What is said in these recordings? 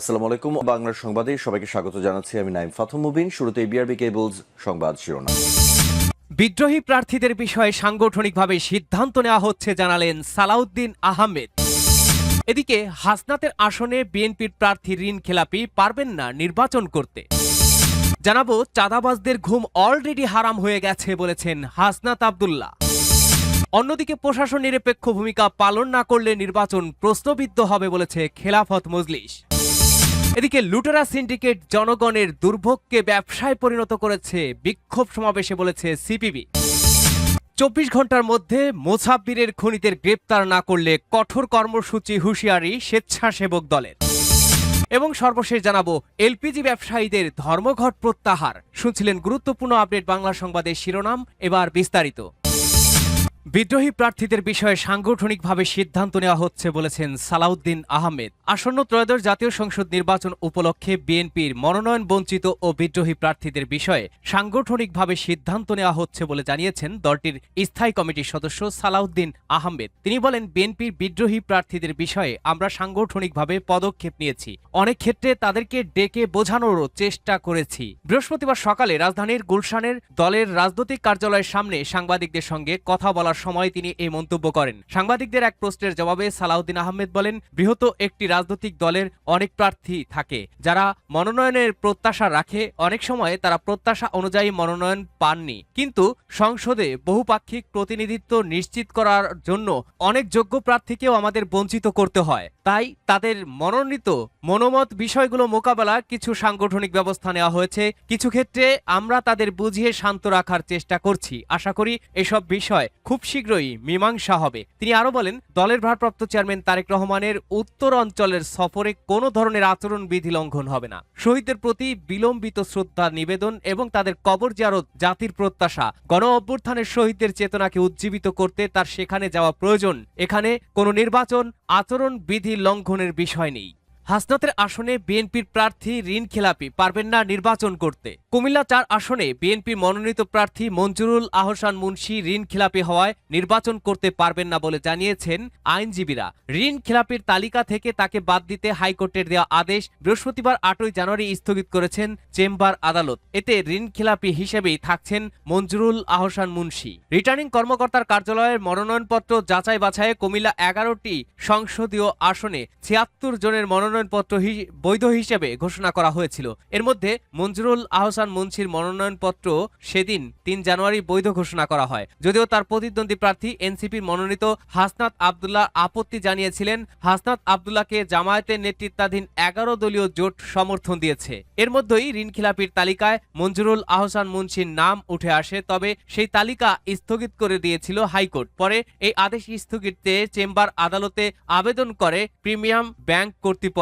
আসসালামু আলাইকুম। বাংলার সংবাদে সবাইকে স্বাগত জানাচ্ছি। আমি নাইম ফাথম মুবিন। শুরুতে বিআরবি কেবলস সংবাদ শিরোনাম। বিদ্রোহী প্রার্থীদের বিষয়ে সাংগঠনিকভাবে সিদ্ধান্ত নেওয়া হচ্ছে, জানালেন সালাউদ্দিন আহমেদ। এদিকে হাসনাতের আসনে বিএনপির প্রার্থী ঋণ খেলাপি পারবেন না নির্বাচন করতে। জানাব, চাঁদাবাজদের ঘুম অলরেডি হারাম হয়ে গেছে বলেছেন হাসনাত আবদুল্লাহ। অন্যদিকে প্রশাসন নিরপেক্ষ ভূমিকা পালন না করলে নির্বাচন প্রশ্নবিদ্ধ হবে বলেছে খেলাফত মজলিস। এদিকে লুটেরা সিন্ডিকেট জনগণের দুর্ভোগকে ব্যবসায় পরিণত করেছে, বিক্ষোভ সমাবেশে বলেছে সিপিবি। চব্বিশ ঘণ্টার মধ্যে মোসাব্বিরের খুনিদের গ্রেপ্তার না করলে কঠোর কর্মসূচি হুঁশিয়ারি স্বেচ্ছাসেবক দলের। এবং সর্বশেষ জানাব, এলপিজি ব্যবসায়ীদের ধর্মঘট প্রত্যাহার। শুনছিলেন গুরুত্বপূর্ণ আপডেট বাংলা সংবাদের শিরোনাম, এবার বিস্তারিত। বিদ্রোহী প্রার্থীদের বিষয়ে সাংগঠনিকভাবে সিদ্ধান্ত নেওয়া হচ্ছে বলেছেন সালাউদ্দিন আহমেদ। আসন্ন ত্রয়োদশ জাতীয় সংসদ নির্বাচন উপলক্ষে বিএনপির মনোনয়ন বঞ্চিত ও বিদ্রোহী প্রার্থীদের বিষয়ে সাংগঠনিকভাবে সিদ্ধান্ত নেওয়া হচ্ছে বলে জানিয়েছেন দলটির স্থায়ী কমিটির সদস্য সালাউদ্দিন আহমেদ। তিনি বলেন, বিএনপির বিদ্রোহী প্রার্থীদের বিষয়ে আমরা সাংগঠনিকভাবে পদক্ষেপ নিয়েছি। অনেক ক্ষেত্রে তাদেরকে ডেকে বোঝানোরও চেষ্টা করেছি। বৃহস্পতিবার সকালে রাজধানীর গুলশানের দলের রাজনৈতিক কার্যালয়ের সামনে সাংবাদিকদের সঙ্গে কথা বলার সময় তিনি এই মন্তব্য করেন। সাংবাদিকদের এক প্রশ্নের জবাবে সালাউদ্দিন আহমেদ বলেন, বৃহৎ একটি রাজনৈতিক দলের অনেক প্রার্থী থাকে, যারা মনোনয়নের প্রত্যাশা রাখে। অনেক সময় তারা প্রত্যাশা অনুযায়ী মনোনয়ন পাননি। কিন্তু সংসদে বহুপাক্ষিক প্রতিনিধিত্ব নিশ্চিত করার জন্য অনেক যোগ্য প্রার্থীকেও আমাদের বঞ্চিত করতে হয়। তাই তাদের মনোনীত মনোমত বিষয়গুলো মোকাবেলা কিছু সাংগঠনিক ব্যবস্থা নেওয়া হয়েছে। কিছু ক্ষেত্রে আমরা তাদের বুঝিয়ে শান্ত রাখার চেষ্টা করছি। আশা করি এসব বিষয় খুব শীঘ্রই মীমাংসা হবে। তিনি আরও বলেন, দলের ভারপ্রাপ্ত চেয়ারম্যান তারেক রহমানের উত্তর অঞ্চলের সফরে কোনো ধরনের আচরণ বিধি লঙ্ঘন হবে না। শহীদদের প্রতি বিলম্বিত শ্রদ্ধা নিবেদন এবং তাদের কবর জিয়ারত, জাতির প্রত্যাশা, গণ অভ্যুত্থানের শহীদদের চেতনাকে উজ্জীবিত করতে তার সেখানে যাওয়া প্রয়োজন। এখানে কোনো নির্বাচন, আচরণ বিধি লঙ্ঘনের বিষয় নেই। হাসনাতের আসনে বিএনপির প্রার্থী ঋণ খেলাপি, পারবেন না নির্বাচন করতে। কুমিল্লা চার আসনে বিএনপির মনোনীত প্রার্থী মঞ্জুরুল আহসান মুন্সি ঋণ খেলাপি হওয়ায় নির্বাচন করতে পারবেন না বলে জানিয়েছেন আইনজীবীরা। ঋণ খেলাপির তালিকা থেকে তাকে বাদ দিতে হাইকোর্টের দেওয়া আদেশ বৃহস্পতিবার আটই জানুয়ারি স্থগিত করেছেন চেম্বার আদালত। এতে ঋণ খেলাপি হিসেবেই থাকছেন মঞ্জুরুল আহসান মুন্সি। রিটার্নিং কর্মকর্তার কার্যালয়ের মনোনয়নপত্র যাচাই বাছাইয়ে কুমিল্লা এগারোটি সংসদীয় আসনে ছিয়াত্তর জনের মনোনয়নপত্র বৈধ হিসেবে ঘোষণা করা হয়েছিল। এর মধ্যে মঞ্জুরুল আহসান মুন্সির মনোনয়নপত্র সেদিন, তিন জানুয়ারি, বৈধ ঘোষণা করা হয়। যদিও তার প্রতিদ্বন্দ্বী প্রার্থী এনসিপির মনোনীত হাসনাত আবদুল্লাহ আপত্তি জানিয়েছিলেন। হাসনাত আবদুল্লাহকে জামায়াতের নেতৃত্বাধীন এগারো দলীয় জোট সমর্থন দিয়েছে। এর মধ্যেই ঋণখিলাপির তালিকায় মঞ্জুরুল আহসান মুন্সির নাম উঠে আসে, তবে সেই তালিকা স্থগিত করে দিয়েছিল হাইকোর্ট। পরে এই আদেশ স্থগিত চেম্বার আদালতে আবেদন করে প্রিমিয়াম ব্যাংক কর্তৃপক্ষ।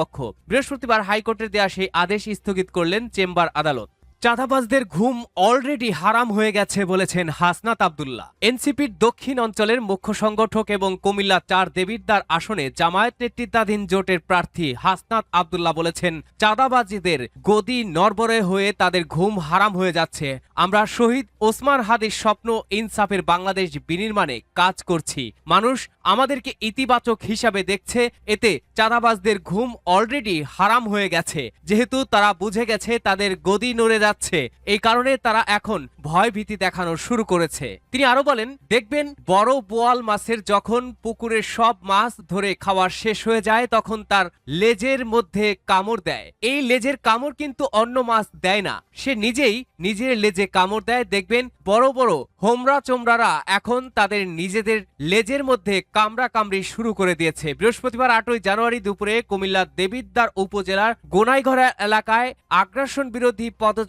বৃহস্পতিবার হাইকোর্টের দেয়া সেই আদেশ স্থগিত করলেন চেম্বার আদালত। চাঁদাবাজদের ঘুম অলরেডি হারাম হয়ে গেছে বলেছেন হাসনাত আবদুল্লাহ। এনসিপির দক্ষিণ অঞ্চলের মুখ্য সংগঠক এবং কুমিল্লা চার দেবিদ্বার আসনে জামায়াত নেতৃত্বাধীন জোটের প্রার্থী হাসনাত আবদুল্লাহ বলেছেন, চাঁদাবাজিদের গদি নরবরে হয়ে তাদের ঘুম হারাম হয়ে যাচ্ছে। আমরা শহীদ ওসমান হাদির স্বপ্ন ইনসাফের বাংলাদেশ বিনির্মাণে কাজ করছি। মানুষ আমাদেরকে ইতিবাচক হিসাবে দেখছে, এতে চাঁদাবাজদের ঘুম অলরেডি হারাম হয়ে গেছে। যেহেতু তারা বুঝে গেছে, তাদের গদি নড়ে যাচ্ছে। এই কারণে তারা এখন ভয় ভীতি দেখানো শুরু করেছে। তিনি আরও বলেন, দেখবেন, বড় বোয়াল মাছের যখন পুকুরের সব মাছ ধরে খাওয়া শেষ হয়ে যায়, তখন তার লেজের মধ্যে কামড় দেয়। এই লেজের কামড় কিন্তু অন্য মাছ দেয় না। সে নিজেই নিজের লেজে কামড় দেয়। দেখবেন, বড় বড় হোমরা চোমরারা এখন তাদের নিজেদের লেজের মধ্যে কামড়া কামড়ি শুরু করে দিয়েছে। বৃহস্পতিবার আটই জানুয়ারি দুপুরে কুমিল্লা দেবিদ্বার উপজেলার গোনাইঘরা এলাকায় আগ্রাসন বিরোধী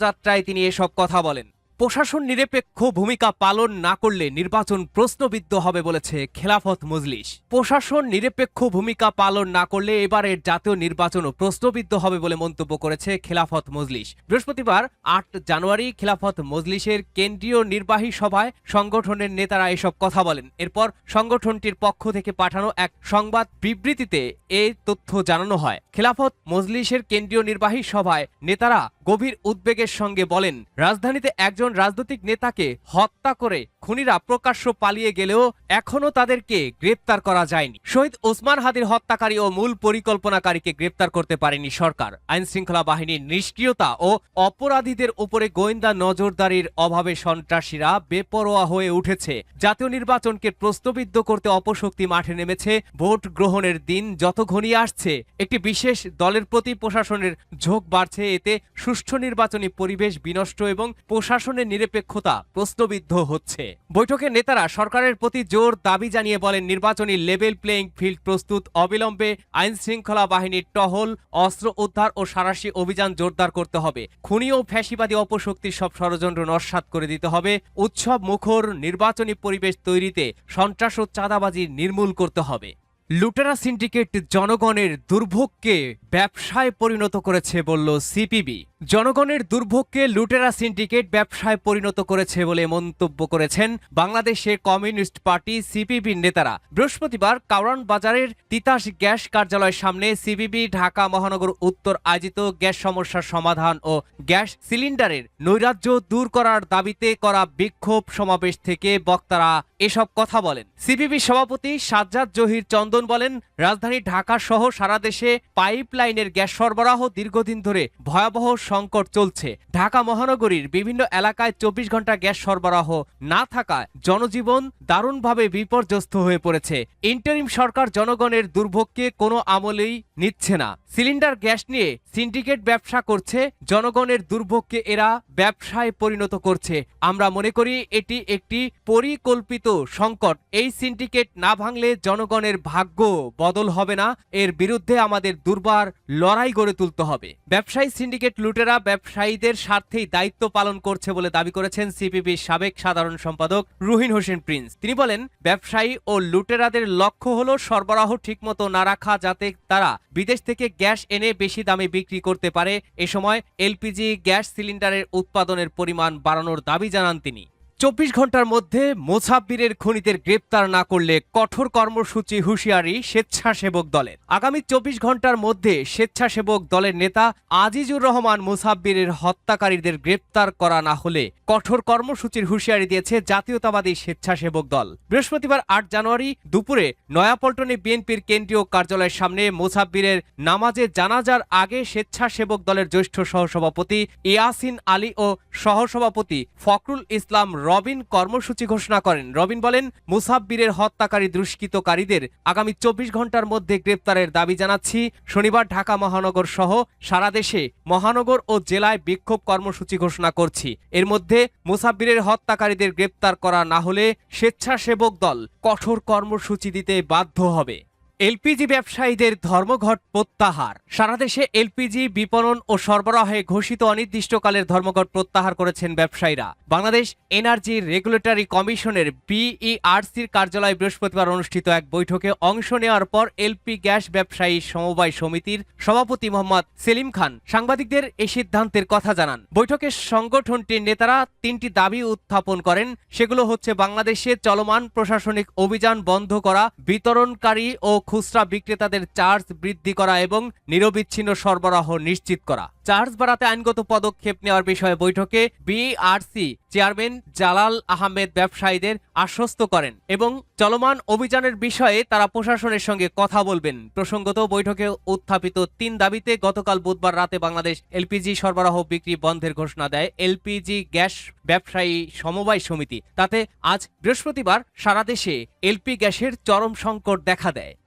পদযাত্রায় তিনি এসব কথা বলেন। প্রশাসন নিরপেক্ষ ভূমিকা পালন না করলে নির্বাচন প্রশ্নবিদ্ধ হবে বলেছে খেলাফত মজলিস। প্রশাসন নিরপেক্ষ ভূমিকা পালন না করলে এবারের জাতীয় নির্বাচনও প্রশ্নবিদ্ধ হবে বলে মন্তব্য করেছে খেলাফত মজলিস। বৃহস্পতিবার, আট জানুয়ারি, খেলাফত মজলিসের কেন্দ্রীয় নির্বাহী সভায় সংগঠনের নেতারা এসব কথা বলেন। এরপর সংগঠনটির পক্ষ থেকে পাঠানো এক সংবাদ বিবৃতিতে এই তথ্য জানানো হয়। খেলাফত মজলিসের কেন্দ্রীয় নির্বাহী সভায় নেতারা গভীর উদ্বেগের সঙ্গে বলেন, রাজধানীতে একজন রাজনৈতিক নেতাকে হত্যা করে খুনিরা প্রকাশ্য পালিয়ে গেলেও এখনও তাদেরকে গ্রেপ্তার করা যায়নি। শহীদ ওসমান হাদির হত্যাকারী ও মূল পরিকল্পনাকারীকে গ্রেপ্তার করতে পারেনি সরকার। আইন শৃঙ্খলা বাহিনীর নিষ্ক্রিয়তা ও অপরাধীদের উপরে গোয়েন্দা নজরদারির অভাবে সন্ত্রাসীরা বেপরোয়া হয়ে উঠেছে। জাতীয় নির্বাচনকে প্রশ্নবিদ্ধ করতে অপশক্তি মাঠে নেমেছে। ভোট গ্রহণের দিন যত ঘনিয়ে আসছে, একটি বিশেষ দলের প্রতি প্রশাসনের ঝোঁক বাড়ছে। এতে সুষ্ঠু নির্বাচনী পরিবেশ বিনষ্ট এবং প্রশাসনের নিরপেক্ষতা প্রশ্নবিদ্ধ হচ্ছে। বৈঠকে নেতারা সরকারের প্রতি জোর দাবি জানিয়ে বলেন, নির্বাচনী লেভেল প্লেইং ফিল্ড প্রস্তুত অবিলম্বে, আইন শৃঙ্খলা বাহিনীর টহল, অস্ত্র উদ্ধার ও সারাশি অভিযান জোরদার করতে হবে। খুনি ও ফ্যাসিবাদী অপশক্তির সব ষড়যন্ত্র নস্যাৎ করে দিতে হবে। উৎসব মুখর নির্বাচনী পরিবেশ তৈরিতে সন্ত্রাস ও চাঁদাবাজি নির্মূল করতে হবে। লুটেরা সিন্ডিকেট জনগণের দুর্ভোগকে ব্যবসায় পরিণত করেছে বলল সিপিবি। জনগণের দুর্ভোগকে লুটেরা সিন্ডিকেট ব্যবসায় পরিণত করেছে বলে মন্তব্য করেছেন বাংলাদেশের কমিউনিস্ট পার্টি সিপিবির নেতারা। বৃহস্পতিবার কাউরান বাজারের তিতাস গ্যাস কার্যালয়ের সামনে সিপিবি ঢাকা মহানগর উত্তর আয়োজিত গ্যাস সমস্যার সমাধান ও গ্যাস সিলিন্ডারের নৈরাজ্য দূর করার দাবিতে করা বিক্ষোভ সমাবেশ থেকে বক্তারা এসব কথা বলেন। সিপিবি সভাপতি সাজ্জাদ জহির চন্দন বলেন, রাজধানী ঢাকা সহ সারা দেশে পাইপলাইনের গ্যাস সরবরাহ দীর্ঘদিন ধরে ভয়াবহ সংকট চলছে। ঢাকা মহানগরীর বিভিন্ন এলাকায় চব্বিশ ঘণ্টা গ্যাস সরবরাহ না থাকায় জনজীবন দারুণভাবে বিপর্যস্ত হয়ে পড়েছে। ইন্টারিম সরকার জনগণের দুর্ভোগকে কোনো আমলেই নিচ্ছে না। সিলিন্ডার গ্যাস নিয়ে সিন্ডিকেট ব্যবসা করছে, জনগণের দুর্ভোগকে এরা ব্যবসায় পরিণত করছে। আমরা মনে করি এটি একটি পরিকল্পিত সংকট। এই সিন্ডিকেট না ভাঙলে জনগণের ভাগ্য বদল হবে না। এর বিরুদ্ধে আমাদের দুর্বার লড়াই গড়ে তুলতে হবে। ব্যবসায়ী সিন্ডিকেট লুটেরা ব্যবসায়ীদের স্বার্থেই দায়িত্ব পালন করছে বলে দাবি করেছেন সিপিবির সাবেক সাধারণ সম্পাদক রুহিন হোসেন প্রিন্স। তিনি বলেন, ব্যবসায়ী ও লুটেরাদের লক্ষ্য হলো সরবরাহ ঠিকমতো না রাখা যাতে তারা বিদেশ থেকে গ্যাস এনে বেশি দামে বিক্রি করতে পারে। এ সময় এলপিজি গ্যাস সিলিন্ডারের উৎপাদনের পরিমাণ বাড়ানোর দাবি জানান তিনি। চব্বিশ ঘণ্টার মধ্যে মোসাব্বিরের খুনিদের গ্রেপ্তার না করলে কঠোর কর্মসূচি হুঁশিয়ারি স্বেচ্ছাসেবক দলের। আগামী চব্বিশ ঘণ্টার মধ্যে স্বেচ্ছাসেবক দলের নেতা আজিজুর রহমান মুসাব্বিরের হত্যাকারীদের গ্রেপ্তার করা না হলে কঠোর কর্মসূচির হুঁশিয়ারি দিয়েছে জাতীয়তাবাদী স্বেচ্ছাসেবক দল। বৃহস্পতিবার আট জানুয়ারি দুপুরে নয়াপল্টনে বিএনপির কেন্দ্রীয় কার্যালয়ের সামনে মোসাব্বিরের নামাজে জানাজার আগে স্বেচ্ছাসেবক দলের জ্যেষ্ঠ সহসভাপতি ইয়াসিন আলী ও সহসভাপতি ফখরুল ইসলাম রবিন কর্মসূচি ঘোষণা করেন। রবিন বলেন, মুসাব্বিরের হত্যাকারী দুষ্কৃতকারীদের আগামী চব্বিশ ঘণ্টার মধ্যে গ্রেপ্তারের দাবি জানাচ্ছি। শনিবার ঢাকা মহানগর সহ সারা দেশে মহানগর ও জেলায় বিক্ষোভ কর্মসূচি ঘোষণা করছি। এর মধ্যে মুসাব্বিরের হত্যাকারীদের গ্রেপ্তার করা না হলে স্বেচ্ছাসেবক দল কঠোর কর্মসূচি দিতে বাধ্য হবে। এলপিজি ব্যবসায়ীদের ধর্মঘট প্রত্যাহার। সারা দেশে এলপিজি বিপণন ও সরবরাহে ঘোষিত অনির্দিষ্টকালের ধর্মঘট প্রত্যাহার করেছেন ব্যবসায়ীরা। বাংলাদেশ এনার্জি রেগুলেটরি কমিশনের বিইআরসির কার্যালয়ে বৃহস্পতিবার অনুষ্ঠিত এক বৈঠকে অংশ নেওয়ার পর এলপি গ্যাস ব্যবসায়ী সমবায় সমিতির সভাপতি মোহাম্মদ সেলিম খান সাংবাদিকদের এ সিদ্ধান্তের কথা জানান। বৈঠকে সংগঠনটির নেতারা তিনটি দাবি উত্থাপন করেন। সেগুলো হচ্ছে বাংলাদেশে চলমান প্রশাসনিক অভিযান বন্ধ করা, বিতরণকারী ও খুচরা বিক্রেতাদের চার্জ বৃদ্ধি করা এবং নিরবিচ্ছিন্ন সরবরাহ নিশ্চিত করা। চার্জ বাড়াতে আইনগত পদক্ষেপ নেওয়ার বিষয়ে বৈঠকে বিআরসি চেয়ারম্যান জালাল আহমেদ ব্যবসায়ীদের আশ্বস্ত করেন এবং চলমান অভিযানের বিষয়ে তারা প্রশাসনের সঙ্গে কথা বলবেন। প্রসঙ্গত বৈঠকে উত্থাপিত তিন দাবিতে গতকাল বুধবার রাতে বাংলাদেশ এলপিজি সরবরাহ বিক্রি বন্ধের ঘোষণা দেয় এলপিজি গ্যাস ব্যবসায়ী সমবায় সমিতি। তাতে আজ বৃহস্পতিবার সারা দেশে এলপি গ্যাসের চরম সংকট দেখা দেয়।